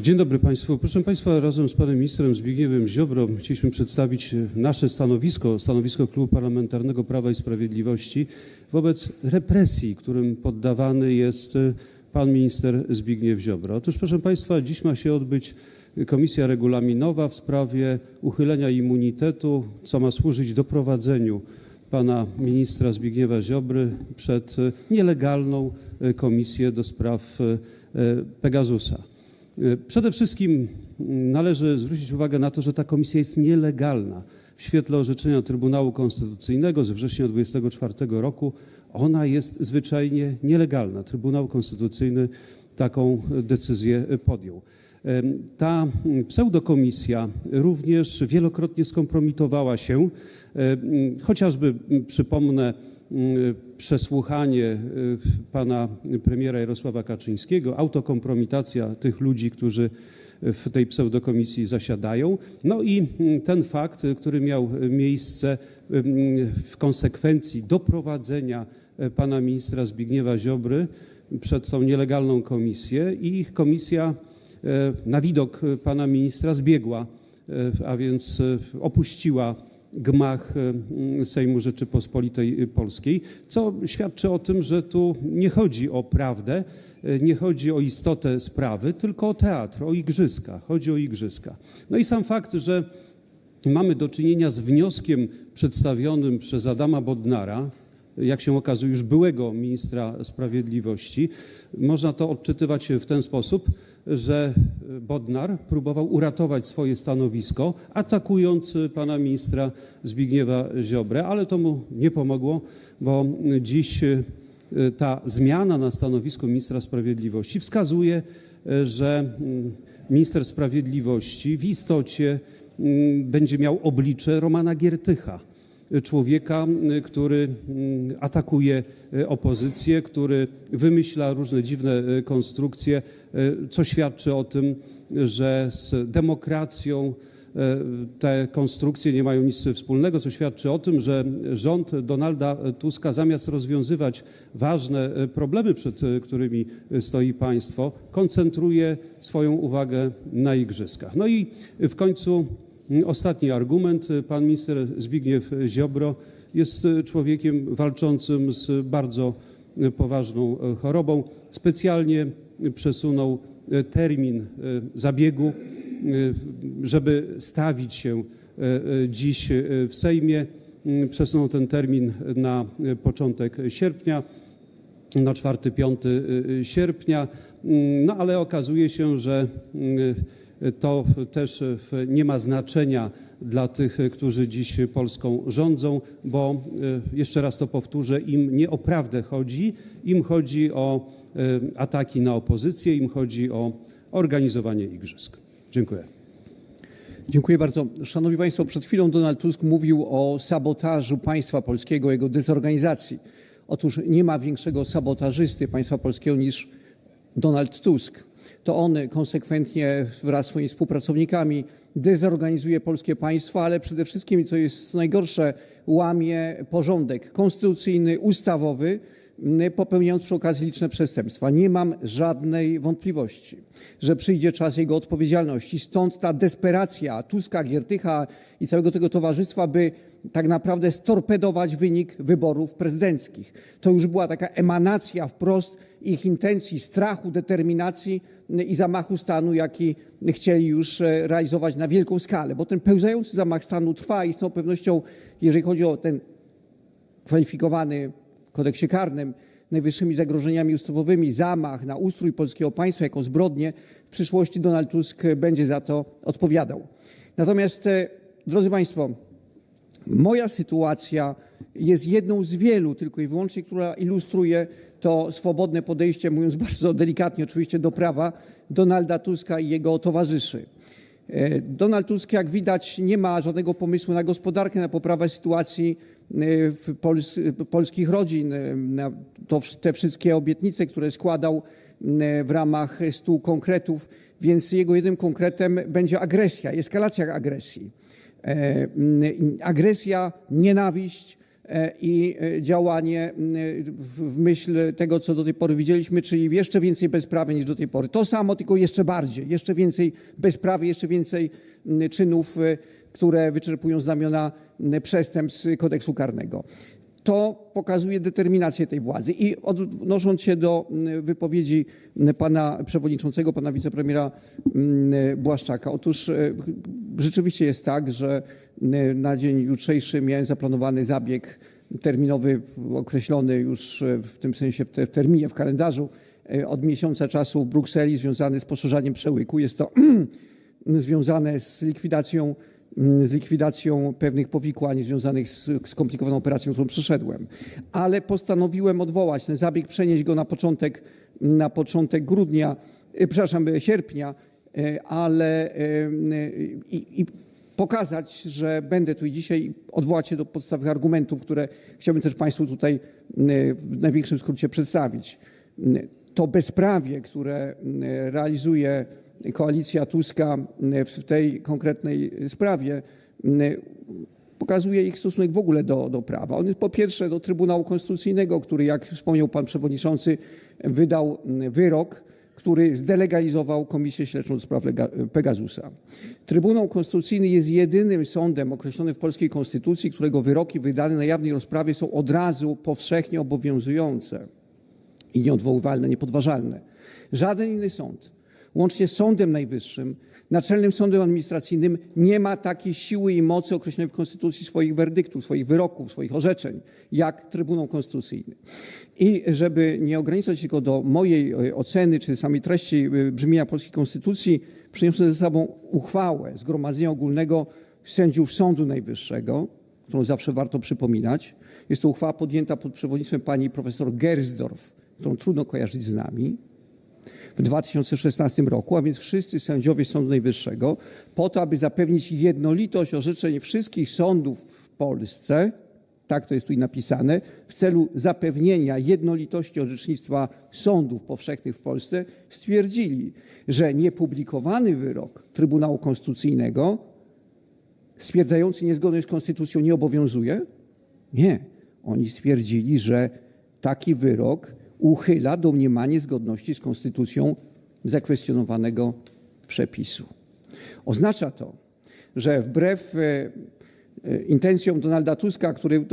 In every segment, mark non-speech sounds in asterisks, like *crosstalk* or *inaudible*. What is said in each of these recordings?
Dzień dobry Państwu. Proszę Państwa, razem z Panem Ministrem Zbigniewem Ziobro chcieliśmy przedstawić e, nasze stanowisko, stanowisko Klubu Parlamentarnego Prawa i Sprawiedliwości wobec represji, którym poddawany jest e, Pan Minister Zbigniew Ziobro. Otóż proszę Państwa, dziś ma się odbyć Komisja Regulaminowa w sprawie uchylenia immunitetu, co ma służyć doprowadzeniu pana ministra Zbigniewa Ziobry przed e, nielegalną komisję do spraw Pegasusa. E, Przede wszystkim mm, należy zwrócić uwagę na to, że ta komisja jest nielegalna. W świetle orzeczenia Trybunału Konstytucyjnego z września 2024 roku ona jest zwyczajnie nielegalna. Trybunał Konstytucyjny taką decyzję podjął. Em, Ta mm, pseudokomisja również wielokrotnie skompromitowała się, chociażby mm, przypomnę przesłuchanie y, pana premiera Jarosława Kaczyńskiego, autokompromitacja tych ludzi, którzy w tej pseudokomisji zasiadają. No i mm, ten fakt, y, który miał miejsce w konsekwencji doprowadzenia pana ministra Zbigniewa Ziobry przed tą nielegalną komisję i komisja na widok pana ministra zbiegła, a więc opuściła gmach e, Sejmu Rzeczypospolitej Polskiej, co świadczy o tym, że tu nie chodzi o prawdę, nie chodzi o istotę sprawy, tylko o teatr, o igrzyska. Chodzi o igrzyska. No i sam fakt, że mamy do czynienia z wnioskiem przedstawionym przez Adama Bodnara, jak się okazuje, już byłego ministra sprawiedliwości. Można to odczytywać w ten sposób, że Bodnar próbował uratować swoje stanowisko, atakując pana ministra Zbigniewa Ziobrę, ale to mu nie pomogło, bo dziś e, ta zmiana na stanowisku ministra sprawiedliwości wskazuje, e, że minister sprawiedliwości w istocie będzie miał oblicze Romana Giertycha człowieka, y, który mm, atakuje y, opozycję, który wymyśla różne dziwne y, konstrukcje, co świadczy o tym, że z demokracją te konstrukcje nie mają nic wspólnego, co świadczy o tym, że rząd Donalda Tuska zamiast rozwiązywać ważne problemy, przed którymi stoi państwo, koncentruje swoją uwagę na igrzyskach. No i w końcu Ostatni argument. Pan minister Zbigniew Ziobro jest człowiekiem walczącym z bardzo poważną chorobą. Specjalnie przesunął termin zabiegu, żeby stawić się dziś w Sejmie. Przesunął ten termin na początek sierpnia, na 4-5 sierpnia. No ale okazuje się, że to też nie ma znaczenia dla tych, którzy dziś Polską rządzą, bo e, jeszcze raz to powtórzę, im nie o prawdę chodzi, im chodzi o e, ataki na opozycję, im chodzi o organizowanie igrzysk. Dziękuję. Dziękuję bardzo. Szanowni Państwo, przed chwilą Donald Tusk mówił o sabotażu państwa polskiego, jego dezorganizacji. Otóż nie ma większego sabotażysty państwa polskiego niż Donald Tusk. To on konsekwentnie wraz z swoimi współpracownikami dezorganizuje polskie państwo, ale przede wszystkim, co jest najgorsze, łamie porządek konstytucyjny, ustawowy, m, popełniając przy okazji liczne przestępstwa. Nie mam żadnej wątpliwości, że przyjdzie czas jego odpowiedzialności. Stąd ta desperacja Tuska, Giertycha i całego tego towarzystwa, by tak naprawdę storpedować wynik wyborów prezydenckich. To już była taka emanacja wprost ich intencji, strachu, determinacji i zamachu stanu, jaki chcieli już e, realizować na wielką skalę, bo ten pełzający zamach stanu trwa i z całą pewnością, jeżeli chodzi o ten kwalifikowany w kodeksie karnym najwyższymi zagrożeniami ustawowymi zamach na ustrój polskiego państwa jako zbrodnię, w przyszłości Donald Tusk będzie za to odpowiadał. Natomiast, e, drodzy Państwo, moja sytuacja jest jedną z wielu tylko i wyłącznie, która ilustruje to swobodne podejście, mówiąc *laughs* bardzo delikatnie oczywiście, do prawa Donalda Tuska i jego towarzyszy. E, Donald Tusk, jak widać, nie ma żadnego pomysłu na gospodarkę, na poprawę sytuacji e, Pols polskich rodzin, e, to, te wszystkie obietnice, które składał w ramach stu konkretów, więc jego jednym konkretem będzie agresja, eskalacja agresji. Agresja, nienawiść, i e, działanie w myśl tego, co do tej pory widzieliśmy, czyli jeszcze więcej bezprawia niż do tej pory. To samo, tylko jeszcze bardziej, jeszcze więcej bezprawia, jeszcze więcej czynów, e, które wyczerpują znamiona przestępstw kodeksu karnego. To pokazuje determinację tej władzy. I odnosząc się do mm, wypowiedzi mm, pana przewodniczącego, pana wicepremiera mm, Błaszczaka. Otóż e, rzeczywiście jest tak, że na dzień jutrzejszy miałem zaplanowany zabieg terminowy, określony już e, w tym sensie w te- w terminie, w kalendarzu e, od miesiąca czasu w Brukseli, związany z poszerzaniem przełyku. Jest to *clears throat* związane z likwidacją, z likwidacją pewnych powikłań związanych z skomplikowaną operacją, którą przeszedłem. Ale postanowiłem odwołać ten zabieg, przenieść go na początek, na początek grudnia, e, przepraszam, e, sierpnia, e, ale i, i pokazać, że będę tu i dzisiaj odwołać się do podstawowych argumentów, które chciałbym też Państwu tutaj w największym skrócie przedstawić to bezprawie, które realizuje koalicja Tuska w tej konkretnej sprawie, pokazuje ich stosunek w ogóle do, prawa. On jest po pierwsze do Trybunału Konstytucyjnego, który, jak wspomniał pan przewodniczący, wydał wyrok, który zdelegalizował Komisję Śledczą do spraw Pegasusa. Trybunał Konstytucyjny jest jedynym sądem określonym w polskiej konstytucji, którego wyroki wydane na jawnej rozprawie są od razu powszechnie obowiązujące i nieodwoływalne, niepodważalne. Żaden inny sąd, łącznie z Sądem Najwyższym, Naczelnym Sądem Administracyjnym, nie ma takiej siły i mocy określonej w Konstytucji swoich werdyktów, swoich wyroków, swoich orzeczeń, jak Trybunał Konstytucyjny. I żeby nie ograniczać się tylko do mojej e, oceny czy samej treści e, brzmienia polskiej Konstytucji, przyniosłem ze sobą uchwałę Zgromadzenia Ogólnego Sędziów Sądu Najwyższego, którą zawsze warto przypominać. Jest to uchwała podjęta pod przewodnictwem pani profesor Gersdorf, którą trudno kojarzyć z nami, w 2016 roku, a więc wszyscy sędziowie Sądu Najwyższego, po to, aby zapewnić jednolitość orzeczeń wszystkich sądów w Polsce, tak to jest tu napisane, w celu zapewnienia jednolitości orzecznictwa sądów powszechnych w Polsce, stwierdzili, że niepublikowany wyrok Trybunału Konstytucyjnego stwierdzający niezgodność z konstytucją nie obowiązuje? Nie. Oni stwierdzili, że taki wyrok uchyla domniemanie zgodności z konstytucją zakwestionowanego przepisu. Oznacza to, że wbrew e, e, intencjom Donalda Tuska, który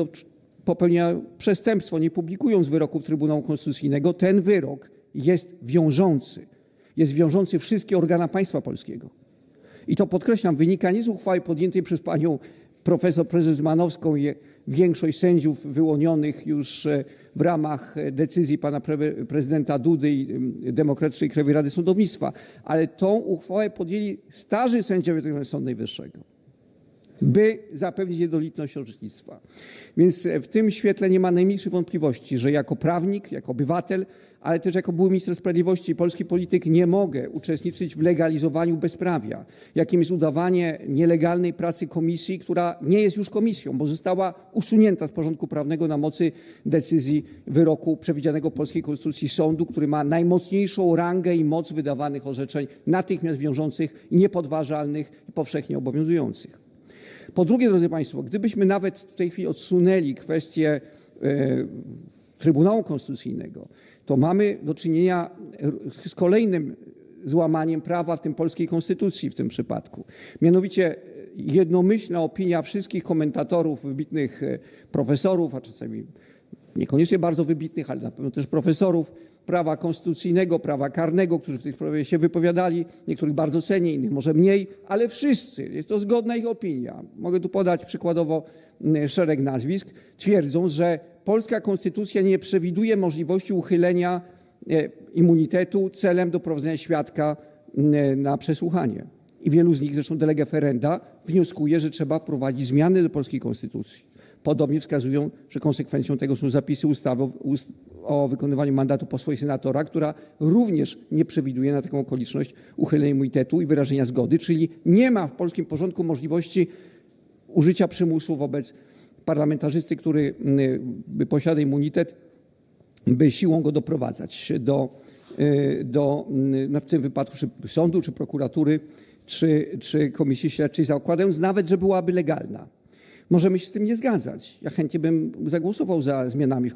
popełnia przestępstwo, nie publikując wyroków Trybunału Konstytucyjnego, ten wyrok jest wiążący. Jest wiążący wszystkie organa państwa polskiego. I to podkreślam, wynika nie z uchwały podjętej przez panią profesor prezes Manowską i większość sędziów wyłonionych już e, w ramach decyzji pana pre- prezydenta Dudy i em, Demokratycznej Krajowej Rady Sądownictwa, ale tą uchwałę podjęli starzy sędziowie Sądu Najwyższego by zapewnić jednolitość orzecznictwa. Więc e, w tym świetle nie ma najmniejszych wątpliwości, że jako prawnik, jako obywatel, ale też jako były minister sprawiedliwości i polski polityk nie mogę uczestniczyć w legalizowaniu bezprawia, jakim jest udawanie nielegalnej pracy komisji, która nie jest już komisją, bo została usunięta z porządku prawnego na mocy decyzji wyroku przewidzianego w polskiej konstytucji sądu, który ma najmocniejszą rangę i moc wydawanych orzeczeń natychmiast wiążących, niepodważalnych i powszechnie obowiązujących. Po drugie, drodzy Państwo, gdybyśmy nawet w tej chwili odsunęli kwestię e, Trybunału Konstytucyjnego, to mamy do czynienia e, z kolejnym złamaniem prawa, w tym polskiej konstytucji w tym przypadku. Mianowicie e, jednomyślna opinia wszystkich komentatorów, wybitnych profesorów, a czasami niekoniecznie bardzo wybitnych, ale na pewno też profesorów prawa konstytucyjnego, prawa karnego, którzy w tej sprawie się wypowiadali. Niektórych bardzo cenię, innych może mniej, ale wszyscy, jest to zgodna ich opinia. Mogę tu podać przykładowo mm, szereg nazwisk. Twierdzą, że polska konstytucja nie przewiduje możliwości uchylenia e, immunitetu celem doprowadzenia świadka mm, na przesłuchanie. I wielu z nich, zresztą de lege ferenda, wnioskuje, że trzeba wprowadzić zmiany do polskiej konstytucji. Podobnie wskazują, że konsekwencją tego są zapisy ustawy o, wykonywaniu mandatu posła i senatora, która również nie przewiduje na taką okoliczność uchylenia immunitetu i wyrażenia zgody, czyli nie ma w polskim porządku możliwości użycia przymusu wobec parlamentarzysty, który mm, by posiada immunitet, by siłą go doprowadzać do, y, do mm, no w tym wypadku czy sądu, czy prokuratury, czy, czy komisji śledczej, zakładając nawet, że byłaby legalna. Możemy się z tym nie zgadzać. Ja chętnie bym zagłosował za zmianami w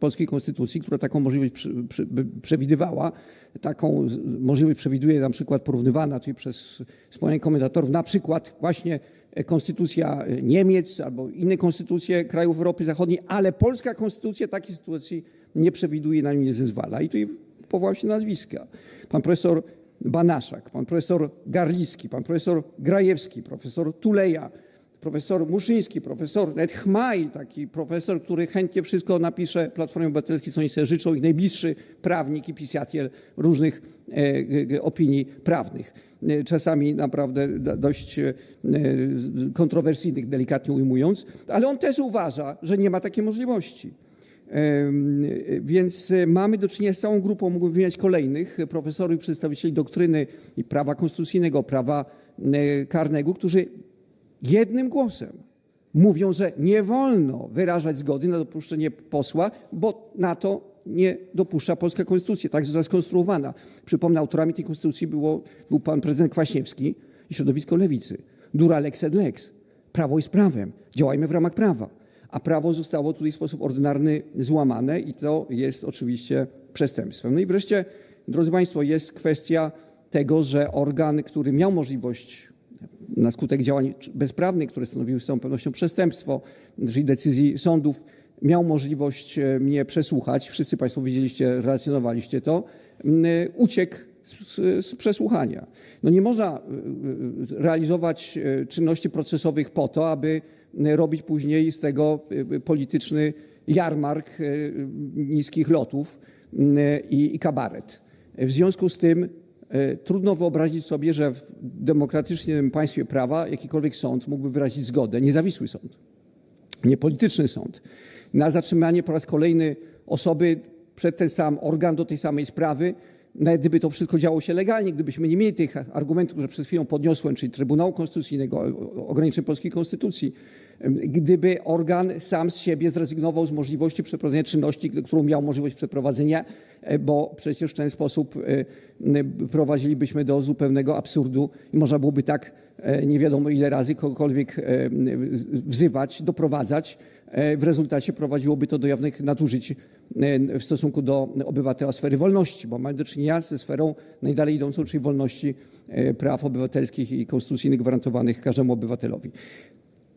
polskiej konstytucji, która taką możliwość przewidywała. Taką możliwość przewiduje na przykład porównywana tutaj przez wspomnianych komentatorów, na przykład właśnie e, konstytucja e, Niemiec albo inne konstytucje krajów Europy Zachodniej, ale polska konstytucja takiej sytuacji nie przewiduje, na nią nie zezwala. I tutaj powołał się nazwiska. Pan profesor Banaszak, pan profesor Garlicki, pan profesor Grajewski, profesor Tuleja, profesor Muszyński, profesor nawet Chmaj, taki profesor, który chętnie wszystko napisze Platformie Obywatelskiej, co oni sobie życzą, ich najbliższy prawnik i pisatiel różnych e, opinii prawnych. E, Czasami naprawdę dość e, kontrowersyjnych, delikatnie ujmując, ale on też uważa, że nie ma takiej możliwości. Więc mamy do czynienia z całą grupą, mógłbym wymieniać kolejnych profesorów i przedstawicieli doktryny i prawa konstytucyjnego, prawa karnego, którzy jednym głosem mówią, że nie wolno wyrażać zgody na dopuszczenie posła, bo na to nie dopuszcza polska konstytucja, tak została skonstruowana. Przypomnę, autorami tej konstytucji było, był pan prezydent Kwaśniewski i środowisko lewicy. Dura lex et lex. Prawo jest prawem. Działajmy w ramach prawa. A prawo zostało tutaj w sposób ordynarny złamane i to jest oczywiście przestępstwem. No i wreszcie, drodzy Państwo, jest kwestia tego, że organ, który miał możliwość na skutek działań bezprawnych, które stanowiły z całą pewnością przestępstwo, czyli decyzji sądów, miał możliwość e, mnie przesłuchać. Wszyscy Państwo widzieliście, relacjonowaliście to. m, Uciekł z, z przesłuchania. No nie można e, e, realizować e, czynności procesowych po to, aby e, robić później z tego e, polityczny jarmark e, niskich lotów i, i kabaret. W związku z tym e, trudno wyobrazić sobie, że w demokratycznym państwie prawa jakikolwiek sąd mógłby wyrazić zgodę, niezawisły sąd, niepolityczny sąd, na zatrzymanie po raz kolejny osoby przed ten sam organ do tej samej sprawy, nawet gdyby to wszystko działo się legalnie, gdybyśmy nie mieli tych argumentów, które przed chwilą podniosłem, czyli Trybunału Konstytucyjnego, ograniczeń polskiej konstytucji, gdyby organ sam z siebie zrezygnował z możliwości przeprowadzenia czynności, którą miał możliwość przeprowadzenia, e, bo przecież w ten sposób e, prowadzilibyśmy do zupełnego absurdu i można byłoby tak e, nie wiadomo ile razy kogokolwiek wzywać, doprowadzać. W rezultacie prowadziłoby to do jawnych nadużyć w stosunku do obywatela sfery wolności, bo mamy do czynienia ze sferą najdalej idącą, czyli wolności praw obywatelskich i konstytucyjnych gwarantowanych każdemu obywatelowi.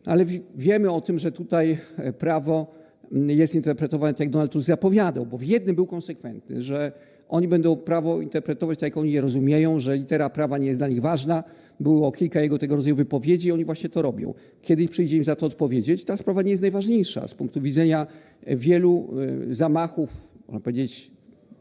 Ale wi- wiemy o tym, że tutaj e, prawo jest interpretowane tak, jak Donald Tusk zapowiadał, bo w jednym był konsekwentny, że oni będą prawo interpretować tak, jak oni je rozumieją, że litera prawa nie jest dla nich ważna. Było kilka jego tego rodzaju wypowiedzi i oni właśnie to robią. Kiedy przyjdzie im za to odpowiedzieć, ta sprawa nie jest najważniejsza z punktu widzenia wielu e, zamachów, można powiedzieć,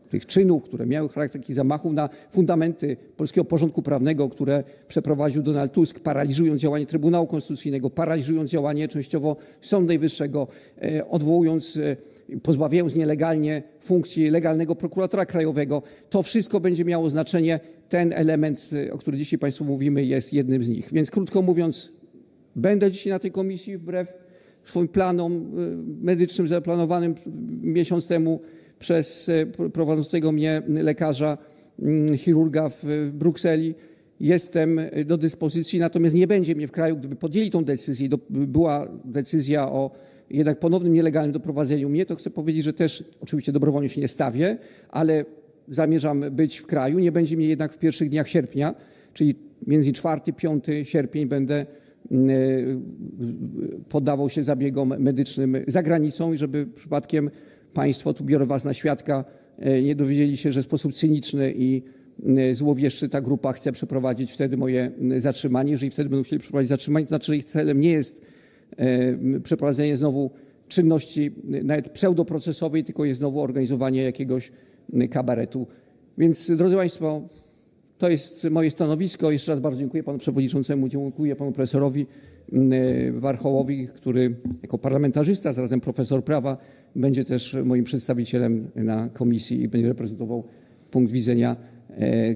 tych czynów, które miały charakter takich zamachów na fundamenty polskiego porządku prawnego, które przeprowadził Donald Tusk, paraliżując działanie Trybunału Konstytucyjnego, paraliżując działanie częściowo Sądu Najwyższego, e, odwołując, e, pozbawiając nielegalnie funkcji legalnego prokuratora krajowego. To wszystko będzie miało znaczenie. Ten element, e, o którym dzisiaj Państwu mówimy, jest jednym z nich. Więc krótko mówiąc, Będę dzisiaj na tej komisji wbrew swoim planom medycznym zaplanowanym miesiąc temu przez pr- prowadzącego mnie lekarza, mm, chirurga w Brukseli. Jestem y, do dyspozycji, natomiast nie będzie mnie w kraju, gdyby podjęli tą decyzję i była decyzja o jednak ponownym nielegalnym doprowadzeniu mnie, to chcę powiedzieć, że też oczywiście dobrowolnie się nie stawię, ale zamierzam być w kraju. Nie będzie mnie jednak w pierwszych dniach sierpnia, czyli między 4 5 sierpień będę mm, e, poddawał się zabiegom medycznym za granicą i żeby przypadkiem Państwo, tu biorę Was na świadka, e, nie dowiedzieli się, że w sposób cyniczny i mm, złowieszczy ta grupa chce przeprowadzić wtedy moje zatrzymanie. Jeżeli wtedy będą chcieli przeprowadzić zatrzymanie, to znaczy, że ich celem nie jest e, przeprowadzenie znowu czynności e, nawet pseudoprocesowej, tylko jest znowu organizowanie jakiegoś kabaretu. Więc drodzy Państwo, to jest moje stanowisko. Jeszcze raz bardzo dziękuję panu przewodniczącemu, dziękuję panu profesorowi Warchołowi, który jako parlamentarzysta, zarazem profesor prawa, będzie też moim przedstawicielem na komisji i będzie reprezentował punkt widzenia e,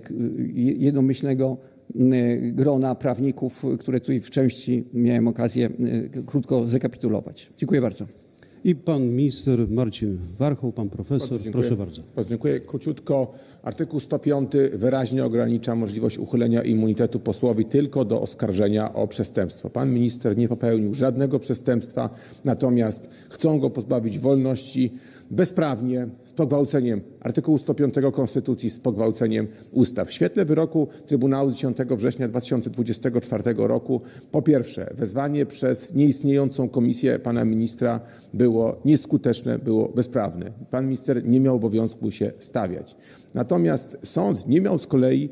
jednomyślnego m, grona prawników, które tutaj w części miałem okazję e, krótko zrekapitulować. Dziękuję bardzo. I pan minister Marcin Warchoł, pan profesor. Bardzo dziękuję. Proszę bardzo. Bardzo dziękuję. Króciutko. Artykuł 105 wyraźnie ogranicza możliwość uchylenia immunitetu posłowi tylko do oskarżenia o przestępstwo. Pan minister nie popełnił żadnego przestępstwa, natomiast chcą go pozbawić wolności bezprawnie, z pogwałceniem artykułu 105 Konstytucji, z pogwałceniem ustaw. W świetle wyroku Trybunału z 10 września 2024 roku, po pierwsze, wezwanie przez nieistniejącą komisję pana ministra było nieskuteczne, było bezprawne. Pan minister nie miał obowiązku się stawiać. Natomiast sąd nie miał z kolei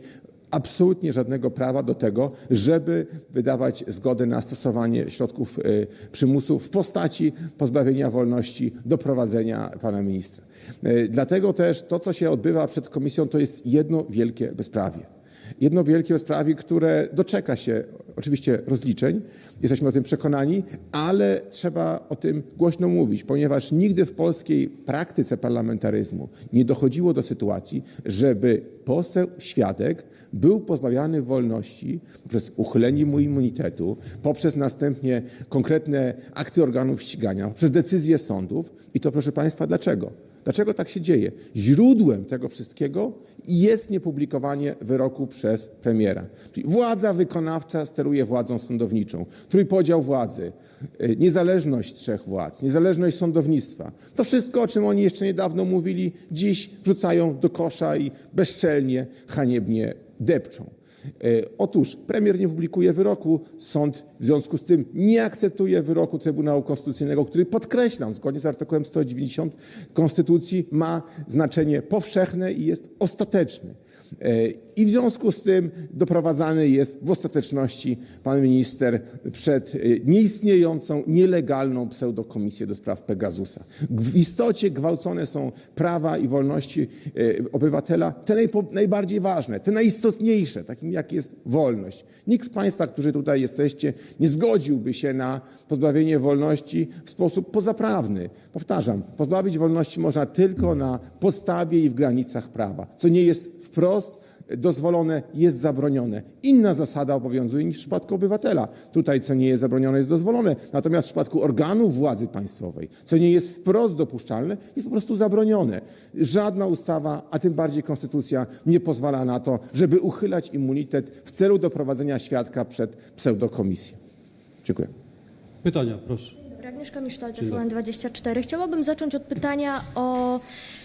absolutnie żadnego prawa do tego, żeby wydawać zgodę na stosowanie środków y, przymusu w postaci pozbawienia wolności, doprowadzenia pana ministra. Y, Dlatego też to, co się odbywa przed komisją, to jest jedno wielkie bezprawie. Jedno wielkie bezprawie, które doczeka się oczywiście rozliczeń, jesteśmy o tym przekonani, ale trzeba o tym głośno mówić, ponieważ nigdy w polskiej praktyce parlamentaryzmu nie dochodziło do sytuacji, żeby poseł, świadek był pozbawiany wolności poprzez uchylenie mu immunitetu, poprzez następnie konkretne akty organów ścigania, przez decyzje sądów. I to proszę Państwa, dlaczego? Dlaczego tak się dzieje? Źródłem tego wszystkiego jest niepublikowanie wyroku przez premiera. Czyli władza wykonawcza steruje władzą sądowniczą. Trójpodział władzy, y, niezależność trzech władz, niezależność sądownictwa. To wszystko, o czym oni jeszcze niedawno mówili, dziś wrzucają do kosza i bezczelnie, haniebnie depczą. E, Otóż premier nie publikuje wyroku, sąd w związku z tym nie akceptuje wyroku Trybunału Konstytucyjnego, który podkreślam, zgodnie z artykułem 190 Konstytucji ma znaczenie powszechne i jest ostateczny. E, I w związku z tym doprowadzany jest w ostateczności pan minister przed e, nieistniejącą, nielegalną pseudokomisję do spraw Pegasusa. W istocie gwałcone są prawa i wolności e, obywatela, te najbardziej ważne, te najistotniejsze, takim jak jest wolność. Nikt z Państwa, którzy tutaj jesteście, nie zgodziłby się na pozbawienie wolności w sposób pozaprawny. Powtarzam, pozbawić wolności można tylko na podstawie i w granicach prawa, co nie jest wprost dozwolone, jest zabronione. Inna zasada obowiązuje niż w przypadku obywatela. Tutaj, co nie jest zabronione, jest dozwolone. Natomiast w przypadku organów władzy państwowej, co nie jest wprost dopuszczalne, jest po prostu zabronione. Żadna ustawa, a tym bardziej konstytucja nie pozwala na to, żeby uchylać immunitet w celu doprowadzenia świadka przed pseudokomisję. Dziękuję. Pytania, proszę. Agnieszka Misztal, TVN24. Chciałabym zacząć od pytania o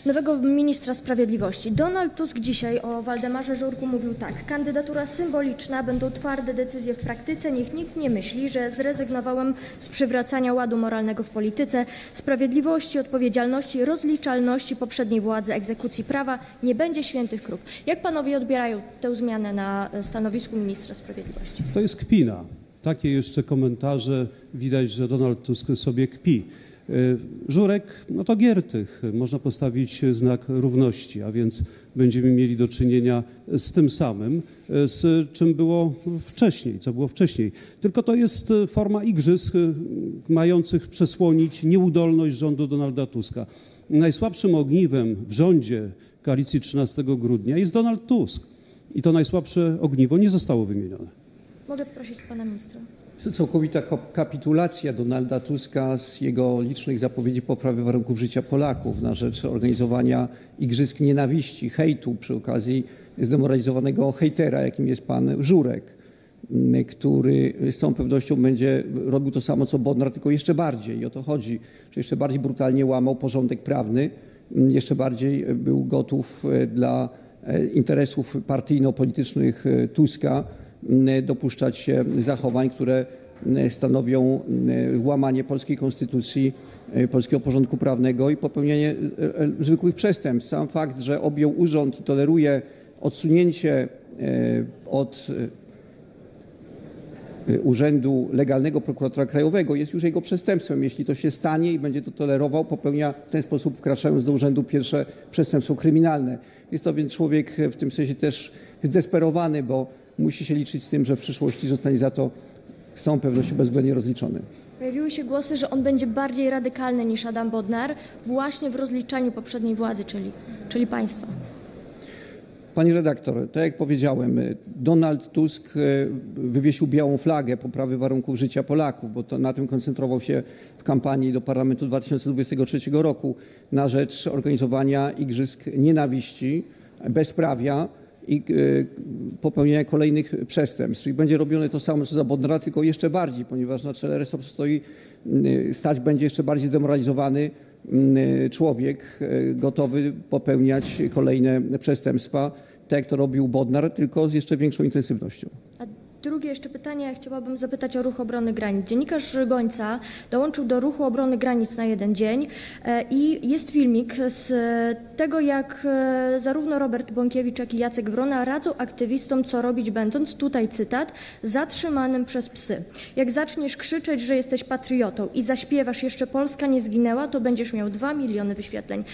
nowego ministra sprawiedliwości. Donald Tusk dzisiaj o Waldemarze Żurku mówił tak. Kandydatura symboliczna, będą twarde decyzje w praktyce. Niech nikt nie myśli, że zrezygnowałem z przywracania ładu moralnego w polityce, sprawiedliwości, odpowiedzialności, rozliczalności poprzedniej władzy, egzekucji prawa. Nie będzie świętych krów. Jak panowie odbierają tę zmianę na stanowisku ministra sprawiedliwości? To jest kpina. Takie jeszcze komentarze. Widać, że Donald Tusk sobie kpi. Y, Żurek, no to Giertych. Można postawić znak równości, a więc będziemy mieli do czynienia z tym samym, y, z czym było wcześniej, co było wcześniej. Tylko to jest y, forma igrzysk mających przesłonić nieudolność rządu Donalda Tuska. Najsłabszym ogniwem w rządzie koalicji 13 grudnia jest Donald Tusk. I to najsłabsze ogniwo nie zostało wymienione. Mogę prosić pana ministra. To całkowita kap- kapitulacja Donalda Tuska z jego licznych zapowiedzi poprawy warunków życia Polaków na rzecz organizowania igrzysk nienawiści, hejtu przy okazji zdemoralizowanego hejtera, jakim jest pan Żurek, który z całą pewnością będzie robił to samo co Bodnar, tylko jeszcze bardziej. I o to chodzi, że jeszcze bardziej brutalnie łamał porządek prawny, jeszcze bardziej był gotów e, dla e, interesów partyjno-politycznych e, Tuska dopuszczać się zachowań, które stanowią łamanie polskiej konstytucji, e, polskiego porządku prawnego i popełnianie e, e, zwykłych przestępstw. Sam fakt, że objął urząd i toleruje odsunięcie od urzędu legalnego prokuratora krajowego jest już jego przestępstwem. Jeśli to się stanie i będzie to tolerował, popełnia w ten sposób, wkraczając do urzędu, pierwsze przestępstwo kryminalne. Jest to więc człowiek w tym sensie też zdesperowany, bo musi się liczyć z tym, że w przyszłości zostanie za to z całą pewnością bezwzględnie rozliczony. Pojawiły się głosy, że on będzie bardziej radykalny niż Adam Bodnar właśnie w rozliczaniu poprzedniej władzy, czyli, czyli państwa. Pani redaktor, tak jak powiedziałem, Donald Tusk e, wywiesił białą flagę poprawy warunków życia Polaków, bo to na tym koncentrował się w kampanii do parlamentu 2023 roku na rzecz organizowania igrzysk nienawiści, bezprawia i e, popełniania kolejnych przestępstw. Czyli będzie robione to samo co za Bodnara, tylko jeszcze bardziej, ponieważ na czele resortu stoi, m, stać będzie jeszcze bardziej zdemoralizowany m, człowiek e, gotowy popełniać kolejne przestępstwa, tak jak to robił Bodnar, tylko z jeszcze większą intensywnością. Drugie jeszcze pytanie, chciałabym zapytać o ruch obrony granic. Dziennikarz Gońca dołączył do ruchu obrony granic na jeden dzień e, i jest filmik z tego, jak e, zarówno Robert Bąkiewicz, jak i Jacek Wrona radzą aktywistom, co robić będąc, tutaj cytat, zatrzymanym przez psy. Jak zaczniesz krzyczeć, że jesteś patriotą i zaśpiewasz jeszcze Polska nie zginęła, to będziesz miał 2 miliony wyświetleń.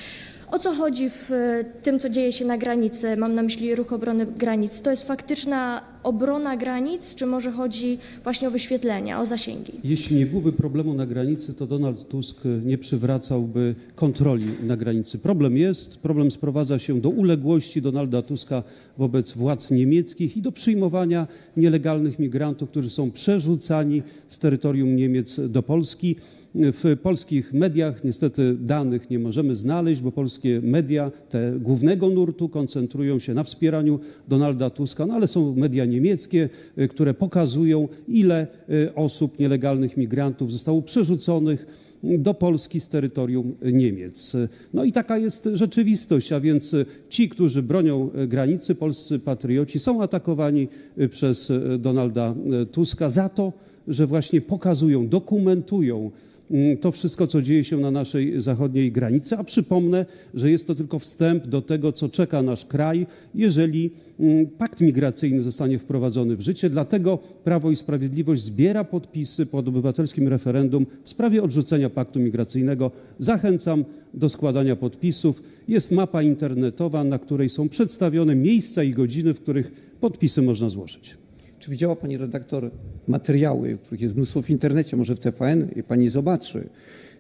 O co chodzi w e, tym, co dzieje się na granicy? Mam na myśli ruch obrony granic. To jest faktyczna obrona granic, czy może chodzi właśnie o wyświetlenia, o zasięgi? Jeśli nie byłoby problemu na granicy, to Donald Tusk nie przywracałby kontroli na granicy. Problem jest, problem sprowadza się do uległości Donalda Tuska wobec władz niemieckich i do przyjmowania nielegalnych migrantów, którzy są przerzucani z terytorium Niemiec do Polski. W polskich mediach niestety danych nie możemy znaleźć, bo polskie media te głównego nurtu koncentrują się na wspieraniu Donalda Tuska, no ale są media niemieckie, y, które pokazują, ile y, osób, nielegalnych migrantów zostało przerzuconych do Polski z terytorium Niemiec. No i taka jest rzeczywistość, a więc ci, którzy bronią granicy, polscy patrioci, są atakowani przez Donalda Tuska za to, że właśnie pokazują, dokumentują mm, to wszystko, co dzieje się na naszej zachodniej granicy. A przypomnę, że jest to tylko wstęp do tego, co czeka nasz kraj, jeżeli mm, pakt migracyjny zostanie wprowadzony w życie. Dlatego Prawo i Sprawiedliwość zbiera podpisy pod obywatelskim referendum w sprawie odrzucenia paktu migracyjnego. Zachęcam do składania podpisów. Jest mapa internetowa, na której są przedstawione miejsca i godziny, w których podpisy można złożyć. Czy widziała Pani redaktor materiały, których jest mnóstwo w internecie, może w TVN, Pani zobaczy,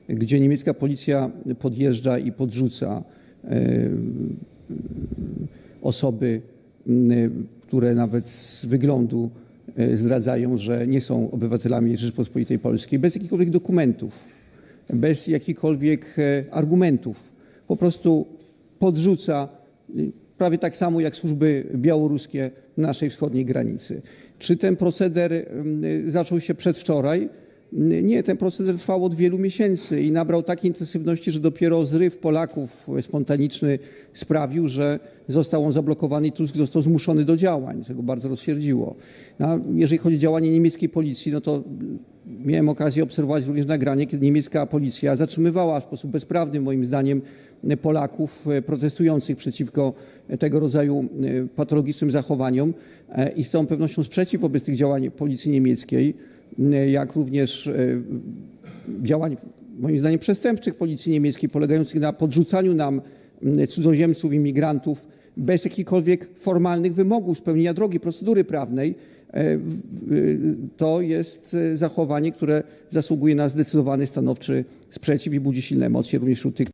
gdzie niemiecka policja podjeżdża i podrzuca e, osoby, m, które nawet z wyglądu e, zdradzają, że nie są obywatelami Rzeczypospolitej Polskiej, bez jakichkolwiek dokumentów, bez jakichkolwiek e, argumentów. Po prostu podrzuca prawie tak samo jak służby białoruskie na naszej wschodniej granicy. Czy ten proceder y, zaczął się przedwczoraj? Y, Nie, ten proceder trwał od wielu miesięcy i nabrał takiej intensywności, że dopiero zryw Polaków spontaniczny sprawił, że został on zablokowany i Tusk został zmuszony do działań, co go bardzo rozsierdziło. A jeżeli chodzi o działanie niemieckiej policji, no to miałem okazję obserwować również nagranie, kiedy niemiecka policja zatrzymywała w sposób bezprawny, moim zdaniem, Polaków e, protestujących przeciwko tego rodzaju e, patologicznym zachowaniom e, i z całą pewnością sprzeciw wobec tych działań policji niemieckiej, jak również działań, moim zdaniem, przestępczych policji niemieckiej, polegających na podrzucaniu nam cudzoziemców, imigrantów bez jakichkolwiek formalnych wymogów spełnienia drogi, procedury prawnej, to jest zachowanie, które zasługuje na zdecydowany, stanowczy sprzeciw i budzi silne emocje również wśród tych,